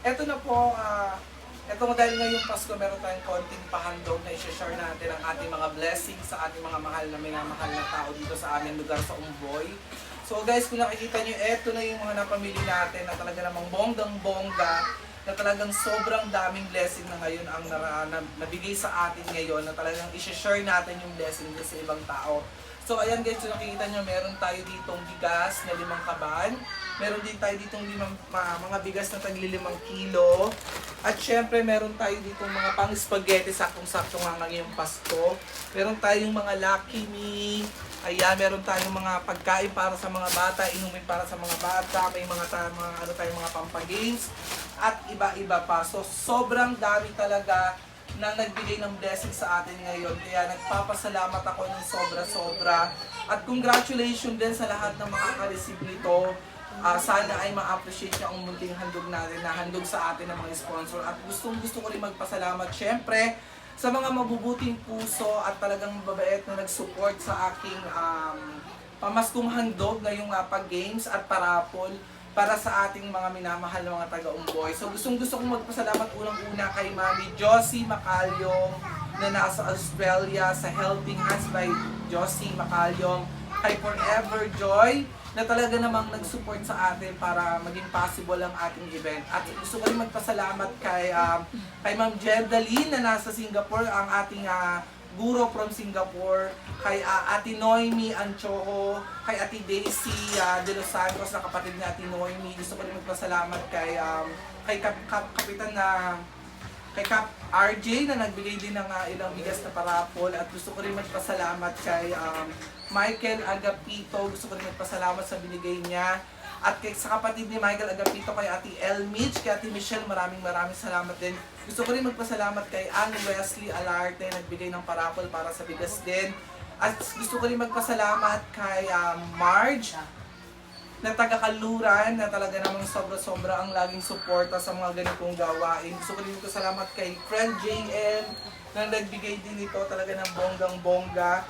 Eto na po, ah, eto nga dahil ngayong Pasko, meron tayong konting pahandog na i-share natin ang ating mga blessings sa ating mga mahal na minamahal na tao dito sa aming lugar sa Umboy. So guys, kung nakikita nyo, eto na yung mga napamili natin na talaga namang bonggang-bongga na talagang sobrang daming blessing na ngayon ang nara, na, nabigay sa atin ngayon na talagang i-share natin yung blessing din sa ibang tao. So ayan guys, kung nakikita nyo, meron tayo ditong bigas na limang kaban. Meron din tayo ditong limang, ma- mga bigas na tagli limang kilo. At syempre, meron tayo ditong mga pang spaghetti, saktong-sakto nga ngayong Pasko. Meron tayong mga Lucky Me. Ayan, meron tayong mga pagkain para sa mga bata, inumin para sa mga bata, may mga, ta- mga ano tayong mga pampagames at iba-iba pa. So sobrang dami talaga na nagbigay ng blessing sa atin ngayon. Kaya nagpapasalamat ako ng sobra-sobra. At congratulations din sa lahat ng makaka-receive nito. Ah, sana ay ma-appreciate niya ang munting handog natin na handog sa atin ng mga sponsor. At gustong gusto ko rin magpasalamat syempre sa mga mabubuting puso at talagang mababait na nag-support sa aking um, pamaskong handog ngayong uh, pag-games at parapol para sa ating mga minamahal na mga taga-umboy. So gustong gusto kong magpasalamat unang-una kay Mami Josie Macalyong na nasa Australia sa Helping Hands by Josie Macalyong, kay Forever Joy na talaga namang nag-support sa atin para maging possible ang ating event. At gusto ko rin magpasalamat kay, um, kay Ma'am Jedaline na nasa Singapore, ang ating ah, guro from Singapore, kay ah, Ate Noemi Anchoho, kay Ate Daisy ah, De Los Santos na kapatid ni Ate Noemi. Gusto ko rin magpasalamat kay um, kay Kap, Kap, Kapitan na kay Kap RJ na nagbigay din ng ah, ilang bigas na parapol at gusto ko rin magpasalamat kay um, Michael Agapito. Gusto ko rin magpasalamat sa binigay niya. At kay, sa kapatid ni Michael Agapito, kay Ate El Mitch, kay Ate Michelle, maraming maraming salamat din. Gusto ko rin magpasalamat kay Ann Wesley Alarte, nagbigay ng parapol para sa bigas din. At gusto ko rin magpasalamat kay um, Marge, na taga-kaluran na talaga namang sobra-sobra ang laging suporta sa mga ganitong gawain. Gusto ko rin ko salamat kay friend JM na nagbigay din ito talaga ng bonggang-bongga.